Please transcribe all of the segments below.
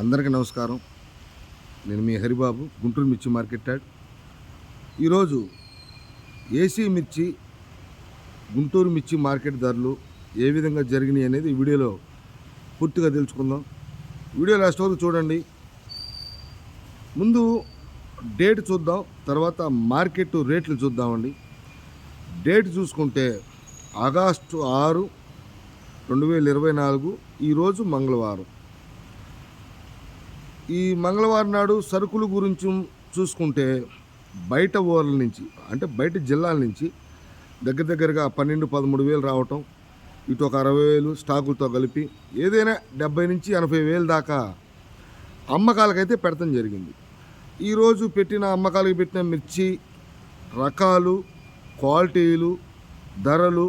అందరికీ నమస్కారం. నేను మీ హరిబాబు గుంటూరు మిర్చి మార్కెట్ యాడ్. ఈరోజు ఏసీ మిర్చి గుంటూరు మిర్చి మార్కెట్ ధరలు ఏ విధంగా జరిగినాయి అనేది వీడియోలో పూర్తిగా తెలుసుకుందాం. వీడియో లాస్ట్ వరకు చూడండి. ముందు డేట్ చూద్దాం తర్వాత మార్కెట్ రేట్లు చూద్దామండి. డేట్ చూసుకుంటే ఆగస్టు ఆరు రెండు వేల ఇరవై నాలుగు ఈరోజు మంగళవారం. ఈ మంగళవారం నాడు సరుకుల గురించి చూసుకుంటే బయట ఊర్ల నుంచి అంటే బయట జిల్లాల నుంచి దగ్గర దగ్గరగా పన్నెండు పదమూడు వేలు రావటం ఇటు ఒక అరవై వేలు స్టాకులతో కలిపి ఏదైనా డెబ్బై నుంచి ఎనభై వేలు దాకా అమ్మకాలకైతే పెడతాం జరిగింది. ఈరోజు పెట్టిన అమ్మకాలకు పెట్టిన మిర్చి రకాలు క్వాలిటీలు ధరలు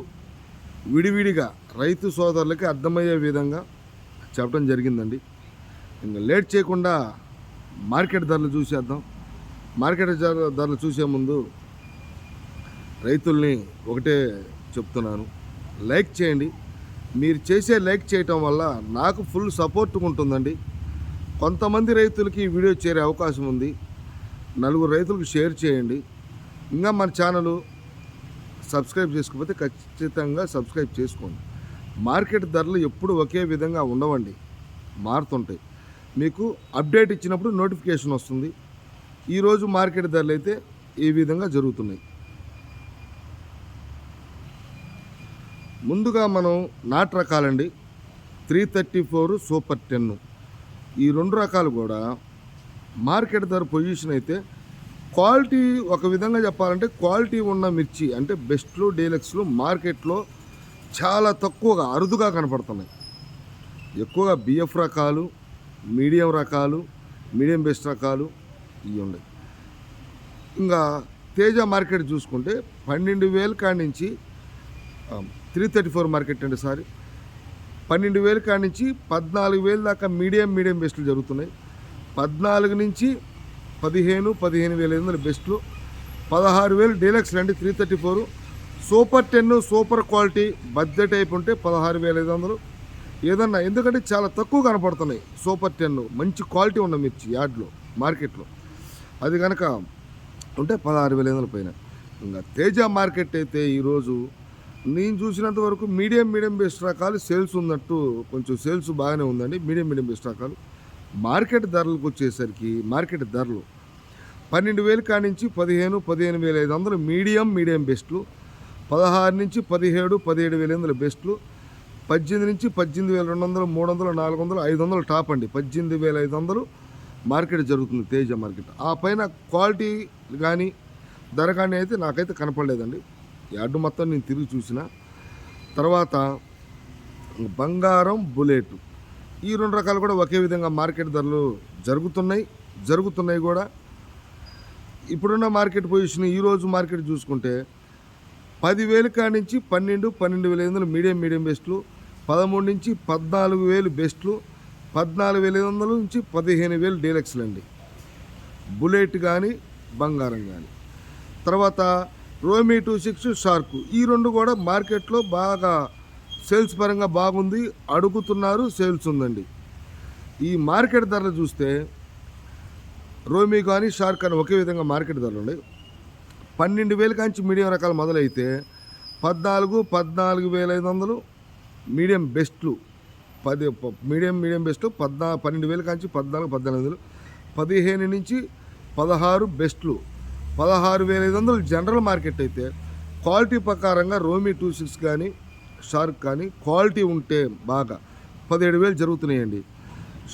విడివిడిగా రైతు సోదరులకి అర్థమయ్యే విధంగా చెప్పడం జరిగిందండి. ఇంకా లేట్ చేయకుండా మార్కెట్ ధరలు చూసేద్దాం. మార్కెట్ ధర- ధరలు చూసే ముందు రైతుల్ని ఒకటే చెప్తున్నాను. లైక్ చేయండి. మీరు చేసే లైక్ చేయటం వల్ల నాకు ఫుల్ సపోర్ట్గా ఉంటుందండి. కొంతమంది రైతులకి ఈ వీడియో చేరే అవకాశం ఉంది. నలుగురు రైతులకు షేర్ చేయండి. ఇంకా మన ఛానల్ సబ్స్క్రైబ్ చేసుకోకపోతే ఖచ్చితంగా సబ్స్క్రైబ్ చేసుకోండి. మార్కెట్ ధరలు ఎప్పుడు ఒకే విధంగా ఉండవండి. మారుతుంటాయి. మీకు అప్డేట్ ఇచ్చినప్పుడు నోటిఫికేషన్ వస్తుంది. ఈరోజు మార్కెట్ ధరలు అయితే ఈ విధంగా జరుగుతున్నాయి. ముందుగా మనం నాటు రకాలండి. Three thirty four super ten. ఈ రెండు రకాలు కూడా మార్కెట్ ధర పొజిషన్ అయితే క్వాలిటీ ఒక విధంగా చెప్పాలంటే క్వాలిటీ ఉన్న మిర్చి అంటే బెస్ట్లు డీలక్స్లు మార్కెట్లో చాలా తక్కువగా అరుదుగా కనపడుతున్నాయి. ఎక్కువగా బిఎఫ్ రకాలు మీడియం రకాలు మీడియం బెస్ట్ రకాలు ఇవి ఉన్నాయి ఇంకా తేజ మార్కెట్ చూసుకుంటే పన్నెండు వేల కాడి నుంచి త్రీ థర్టీ ఫోర్ మార్కెట్ అండి సారీ. పన్నెండు వేల కాడి నుంచి పద్నాలుగు వేల దాకా మీడియం మీడియం బెస్ట్లు జరుగుతున్నాయి. పద్నాలుగు నుంచి పదిహేను పదిహేను వేల ఐదు వందల బెస్ట్లు పదహారు వేలు డీలక్స్ అండి three thirty four. Super ten super quality budget type ఉంటే పదహారు వేల ఐదు వందలు. ఏదన్నా ఎందుకంటే చాలా తక్కువ కనపడుతున్నాయి. సూపర్ టెన్లు మంచి క్వాలిటీ ఉన్న మిర్చి యార్డ్లో మార్కెట్లో. అది కనుక ఉంటే పదహారు వేల ఐదు వందల పైన. ఇంకా తేజ మార్కెట్ అయితే ఈరోజు నేను చూసినంత వరకు మీడియం మీడియం బెస్ట్ రకాలు సేల్స్ ఉన్నట్టు కొంచెం సేల్స్ బాగానే ఉందండి. మీడియం మీడియం బెస్ట్ రకాలు. మార్కెట్ ధరలకు వచ్చేసరికి మార్కెట్ ధరలు పన్నెండు వేలు కానించి నుంచి పదిహేను పదిహేను వేల ఐదు వందలు మీడియం మీడియం బెస్ట్లు పదహారు నుంచి పదిహేడు పదిహేడు వేల ఐదు వందల బెస్ట్లు పద్దెనిమిది నుంచి పద్దెనిమిది వేల రెండు వందలు మూడు వందలు నాలుగు వందలు ఐదు వందలు టాప్ అండి. పద్దెనిమిది వేల ఐదు వందలు మార్కెట్ జరుగుతుంది తేజ మార్కెట్. ఆ పైన క్వాలిటీ కానీ ధర కానీ అయితే నాకైతే కనపడలేదండి. యార్డు మొత్తం నేను తిరిగి చూసిన. తర్వాత బంగారం బుల్లెట్. ఈ రెండు రకాలు కూడా ఒకే విధంగా మార్కెట్ ధరలు జరుగుతున్నాయి జరుగుతున్నాయి కూడా. ఇప్పుడున్న మార్కెట్ పొజిషన్ ఈరోజు మార్కెట్ చూసుకుంటే పదివేలు కాడి నుంచి పన్నెండు పన్నెండు వేల ఐదు వందలు మీడియం మీడియం బెస్ట్లు పదమూడు నుంచి పద్నాలుగు వేలు బెస్ట్లు పద్నాలుగు వేల ఐదు వందల నుంచి పదిహేను వేలు డీలక్స్లు అండి. బుల్లెట్ కానీ బంగారం కానీ తర్వాత రోమీ టూ సిక్స్ షార్క్. ఈ రెండు కూడా మార్కెట్లో బాగా సేల్స్ పరంగా బాగుంది అడుగుతున్నారు సేల్స్ ఉందండి. ఈ మార్కెట్ ధరలు చూస్తే రోమీ కానీ షార్క్ కానీ ఒకే విధంగా మార్కెట్ ధరలు ఉన్నాయి. పన్నెండు వేల కాంచి మీడియం రకాలు మొదలైతే పద్నాలుగు పద్నాలుగు వేల ఐదు వందలు మీడియం బెస్ట్లు పది ప- మీడియం మీడియం బెస్ట్ పద్నా పన్నెండు వేల కాంచి పద్నాలుగు పద్నాలుగు వందలు పదిహేను నుంచి పదహారు బెస్ట్లు. పదహారు వేల ఐదు వందలు జనరల్ మార్కెట్ అయితే క్వాలిటీ ప్రకారంగా రోమీ టూ సిక్స్ కానీ షార్క్ కానీ క్వాలిటీ ఉంటే బాగా పదిహేడు వేలు జరుగుతున్నాయండి.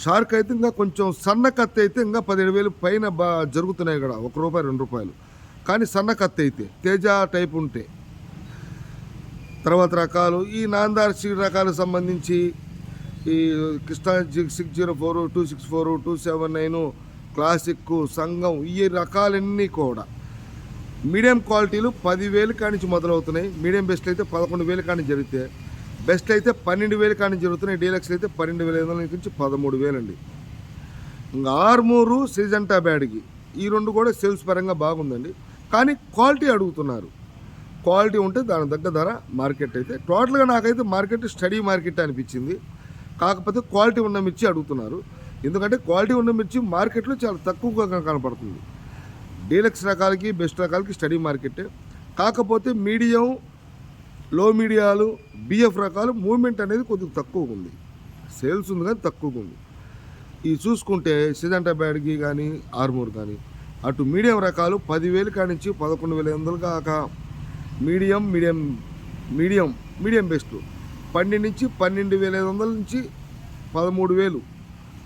షార్క్ అయితే ఇంకా కొంచెం సన్న కత్తి అయితే ఇంకా పదిహేడు వేలు పైన బా జరుగుతున్నాయి ఇక్కడ ఒక రూపాయి రెండు రూపాయలు. కానీ సన్న కత్తి అయితే తేజ టైప్ ఉంటే తర్వాత రకాలు ఈ నాందార్ సీడ్ రకాలకు సంబంధించి ఈ Krishna six zero four two six four two seven nine classic సంఘం ఈ రకాలన్నీ కూడా మీడియం క్వాలిటీలు పదివేలు కానించి మొదలవుతున్నాయి. మీడియం బెస్ట్ అయితే పదకొండు వేలు కానీ జరిగితే బెస్ట్ అయితే పన్నెండు వేలు కానీ జరుగుతున్నాయి. డీలక్స్ అయితే పన్నెండు వేల ఐదు వందల నుంచి పదమూడు వేలండి. ఇంకా ఆర్మూరు సిజంటా బ్యాడ్కి ఈ రెండు కూడా సేల్స్ పరంగా బాగుందండి. కానీ క్వాలిటీ అడుగుతున్నారు. క్వాలిటీ ఉంటే దాని తగ్గ ధర మార్కెట్ అయితే. టోటల్గా నాకైతే మార్కెట్ స్టడీ మార్కెట్ అనిపించింది. కాకపోతే క్వాలిటీ ఉన్న మిర్చి అడుగుతున్నారు. ఎందుకంటే క్వాలిటీ ఉన్న మిర్చి మార్కెట్లో చాలా తక్కువగా కనపడుతుంది. డీలక్స్ రకాలకి బెస్ట్ రకాలకి స్టడీ మార్కెట్. కాకపోతే మీడియం లో మీడియాలు బిఎఫ్ రకాలు మూవ్మెంట్ అనేది కొద్దిగా తక్కువగా ఉంది. సేల్స్ ఉంది కానీ తక్కువగా ఉంది. ఇవి చూసుకుంటే సిజంటా బ్యాడ్కి కానీ ఆర్మూర్ కానీ అటు మీడియం రకాలు పదివేలు కానించి పదకొండు వేల వందలు కాక medium medium medium medium best పన్నెండు నుంచి పన్నెండు వేల ఐదు వందల నుంచి పదమూడు వేలు.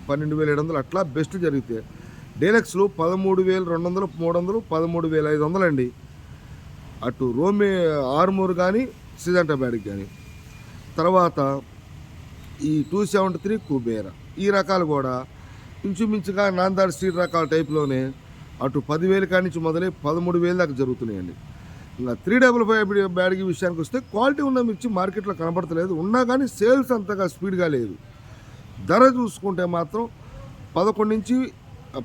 పన్నెండు వేల ఏడు వందలు అట్లా బెస్ట్ జరిగితే. డీలక్స్లు పదమూడు వేలు రెండు వందలు మూడు వందలు పదమూడు వేల ఐదు వందలు అండి. అటు రోమే ఆర్మూర్ కానీ సిజంటా బ్యాడ్కి కానీ తర్వాత ఈ టూ సెవెంటీ త్రీ కుబేరా. ఈ రకాలు కూడా ఇంచుమించుగా నాందార్ స్ట్రీట్ రకాల టైప్లోనే అటు పదివేలు కానించి మొదలై పదమూడు వేలు దాకా జరుగుతున్నాయండి. త్రీ డబుల్ ఫైవ్ బ్యాడ్కి విషయానికి వస్తే క్వాలిటీ ఉన్న మిర్చి మార్కెట్లో కనబడతలేదు. ఉన్నా కానీ సేల్స్ అంతగా స్పీడ్గా లేదు. ధర చూసుకుంటే మాత్రం పదకొండు నుంచి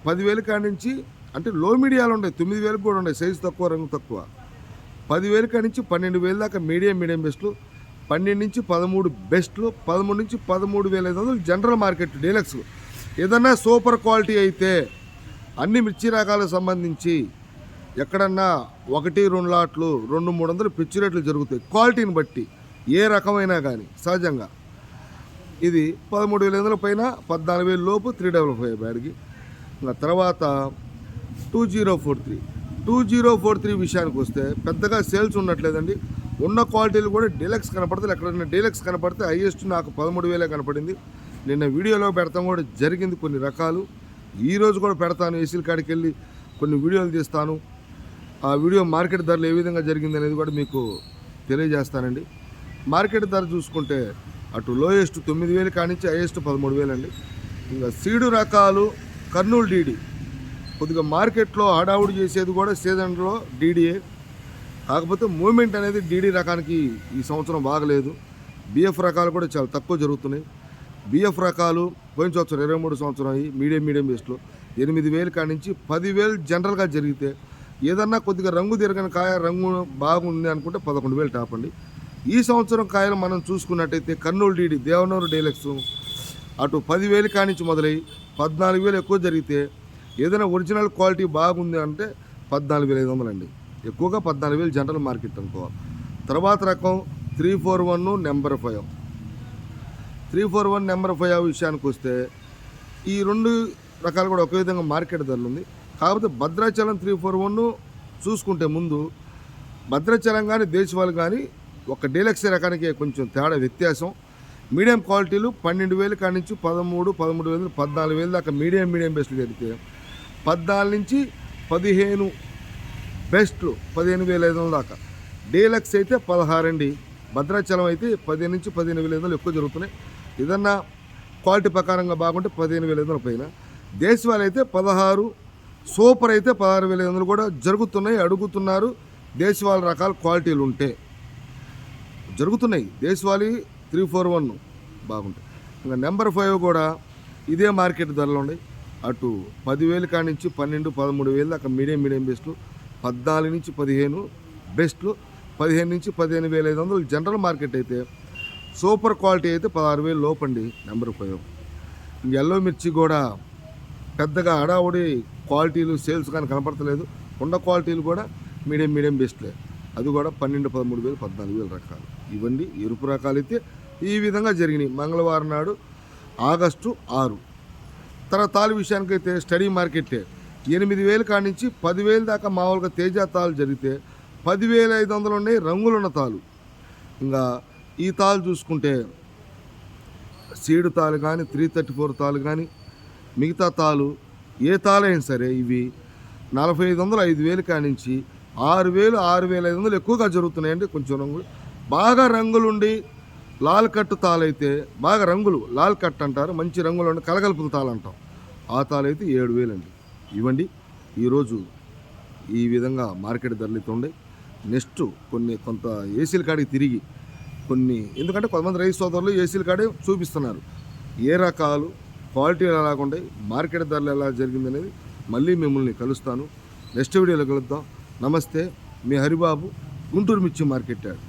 పదివేలు కాడి నుంచి అంటే లో మీడియాలు ఉన్నాయి. తొమ్మిది వేలకు కూడా ఉన్నాయి. సైజు తక్కువ రంగు తక్కువ. పదివేలు కాడి నుంచి పన్నెండు వేలు దాకా మీడియం మీడియం బెస్ట్లు పన్నెండు నుంచి పదమూడు బెస్ట్లు పదమూడు నుంచి పదమూడు వేల ఐదు వందలు జనరల్ మార్కెట్ డీలక్స్ ఏదన్నా సూపర్ క్వాలిటీ అయితే అన్ని మిర్చి రకాలకు సంబంధించి ఎక్కడన్నా ఒకటి రెండు లాట్లు రెండు మూడు వందలు పిచ్చి రేట్లు జరుగుతాయి. క్వాలిటీని బట్టి ఏ రకమైనా కానీ సహజంగా. ఇది పదమూడు వేల ఐదు వందల పైన పద్నాలుగు వేల లోపు త్రీ డబల్ ఫైవ్ బ్యాడ్కి. ఇంకా తర్వాత two zero four three. Two zero four three విషయానికి వస్తే పెద్దగా సేల్స్ ఉండట్లేదండి. ఉన్న క్వాలిటీలు కూడా డీలక్స్ కనపడతాయి. ఎక్కడైనా డీలక్స్ కనపడితే హైయెస్ట్ నాకు పదమూడు వేలే కనపడింది. నిన్న వీడియోలో పెడతాం కూడా జరిగింది కొన్ని రకాలు. ఈరోజు కూడా పెడతాను. ఏసీల కాడికి వెళ్ళి కొన్ని వీడియోలు తీస్తాను. ఆ వీడియో మార్కెట్ ధరలు ఏ విధంగా జరిగింది అనేది కూడా మీకు తెలియజేస్తానండి. మార్కెట్ ధర చూసుకుంటే అటు లోయెస్ట్ తొమ్మిది వేలు కానించి హైయెస్ట్ పదమూడు వేలు అండి ఇంకా సీడు రకాలు కర్నూలు డీడీ. కొద్దిగా మార్కెట్లో హడావుడి చేసేది కూడా సీజన్లో డీడీఏ కాకపోతే మూమెంట్ అనేది డీడీ రకానికి ఈ సంవత్సరం బాగలేదు. బిఎఫ్ రకాలు కూడా చాలా తక్కువ జరుగుతున్నాయి. బిఎఫ్ రకాలు పోయిన సంవత్సరం ఇరవై మూడు సంవత్సరం అయ్యి మీడియం మీడియం బేస్లో ఎనిమిది వేలు కానించి పదివేలు జనరల్గా జరిగితే ఏదన్నా కొద్దిగా రంగు తిరగని కాయ రంగు బాగుంది అనుకుంటే పదకొండు వేలు టాప్ అండి. ఈ సంవత్సరం కాయలు మనం చూసుకున్నట్టయితే కర్నూలు డీడీ దేవనూరు డీలక్స్ అటు పదివేలు కానించి మొదలై పద్నాలుగు వేలు ఎక్కువ జరిగితే ఏదైనా ఒరిజినల్ క్వాలిటీ బాగుంది అంటే పద్నాలుగు వేల ఐదు వందలు అండి. ఎక్కువగా పద్నాలుగు వేలు జనరల్ మార్కెట్ అనుకోవాలి తర్వాత రకం three four one number five. Three four one number five విషయానికి వస్తే ఈ రెండు రకాలు కూడా ఒకే విధంగా మార్కెట్ ధరలు ఉంది. కాకపోతే భద్రాచలం త్రీ ఫోర్ వన్ చూసుకుంటే ముందు భద్రాచలం కానీ దేశవాళ్ళు కానీ ఒక డీలక్స్ రకానికి కొంచెం తేడా వ్యత్యాసం. మీడియం క్వాలిటీలు పన్నెండు వేలు కాడి నుంచి పదమూడు పదమూడు వేలు పద్నాలుగు వేలు దాకా మీడియం మీడియం బెస్ట్లు జరిగితే పద్నాలుగు నుంచి పదిహేను బెస్ట్లు పదిహేను వేల ఐదు వందల దాకా. డీలక్స్ అయితే పదహారండి భద్రాచలం అయితే పదిహేను నుంచి పదిహేను వేల ఐదు వందలు ఎక్కువ జరుగుతున్నాయి. ఏదన్నా క్వాలిటీ ప్రకారంగా బాగుంటే పదిహేను వేల ఐదు వందల పైన. దేశవాళీ అయితే పదహారు సూపర్ అయితే పదహారు వేల ఐదు వందలు కూడా జరుగుతున్నాయి అడుగుతున్నారు. దేశవాళీ రకాల క్వాలిటీలు ఉంటే. జరుగుతున్నాయి దేశవాళీ త్రీ ఫోర్ వన్ బాగుంటాయి. ఇంకా నెంబర్ ఫైవ్ కూడా ఇదే మార్కెట్ ధరలు ఉన్నాయి. అటు పదివేలు కాడి నుంచి పన్నెండు పదమూడు వేలు దాకా మీడియం మీడియం బెస్ట్లు. పద్నాలుగు నుంచి పదిహేను బెస్ట్లు. పదిహేను నుంచి పదిహేను వేల ఐదు వందలు జనరల్ మార్కెట్ అయితే సూపర్ క్వాలిటీ అయితే పదహారు వేలు లోపండి నెంబర్ ఫైవ్. ఎల్లో మిర్చి కూడా పెద్దగా హడావుడి క్వాలిటీలు సేల్స్ కానీ కనపడతలేదు. ఉన్న క్వాలిటీలు కూడా మీడియం మీడియం బెస్ట్లే. అది కూడా పన్నెండు పదమూడు వేలు పద్నాలుగు వేలు రకాలు. ఇవన్నీ ఎరుపు రకాలు అయితే ఈ విధంగా జరిగినాయి. మంగళవారం నాడు ఆగస్టు ఆరు. తర్వాత తాలు విషయానికైతే స్టడీ మార్కెట్టే. ఎనిమిది వేలు కాడి నుంచి పదివేలు దాకా మామూలుగా తేజ తాలు జరిగితే పదివేల ఐదు వందలు ఉన్నాయి రంగులున్న తాలు ఇంకా ఈ తాలు చూసుకుంటే సీడు తాలు కానీ త్రీ థర్టీ ఫోర్ తాలు కానీ మిగతా తాలు ఏ తాళైన సరే ఇవి నలభై ఐదు వందలు ఐదు వేలు కానించి ఆరు వేలు ఆరు వేల ఐదు వందలు ఎక్కువగా జరుగుతున్నాయండి. కొంచెం రంగులు బాగా రంగులుండి లాల్ కట్టు తాళైతే బాగా రంగులు లాల్ కట్ అంటారు మంచి రంగులు ఉండి కలగలుపుల తాలు అంటాం. ఆ తాళైతే ఏడు వేలండి. ఇవ్వండి ఈరోజు ఈ విధంగా మార్కెట్ ధరలు అయితే నెక్స్ట్ కొన్ని కొంత ఏసీల కాడికి తిరిగి కొన్ని ఎందుకంటే కొంతమంది రైతు సోదరులు ఏసీల కాడే చూపిస్తున్నారు. ఏ రకాలు క్వాలిటీలు ఉంటాయి మార్కెట్ ధరలు ఎలా జరిగింది అనేది మళ్ళీ మిమ్మల్ని కలుస్తాను. నెక్స్ట్ వీడియోలో కలుద్దాం. నమస్తే మీ హరిబాబు గుంటూరు మిర్చి మార్కెట్ యార్డ్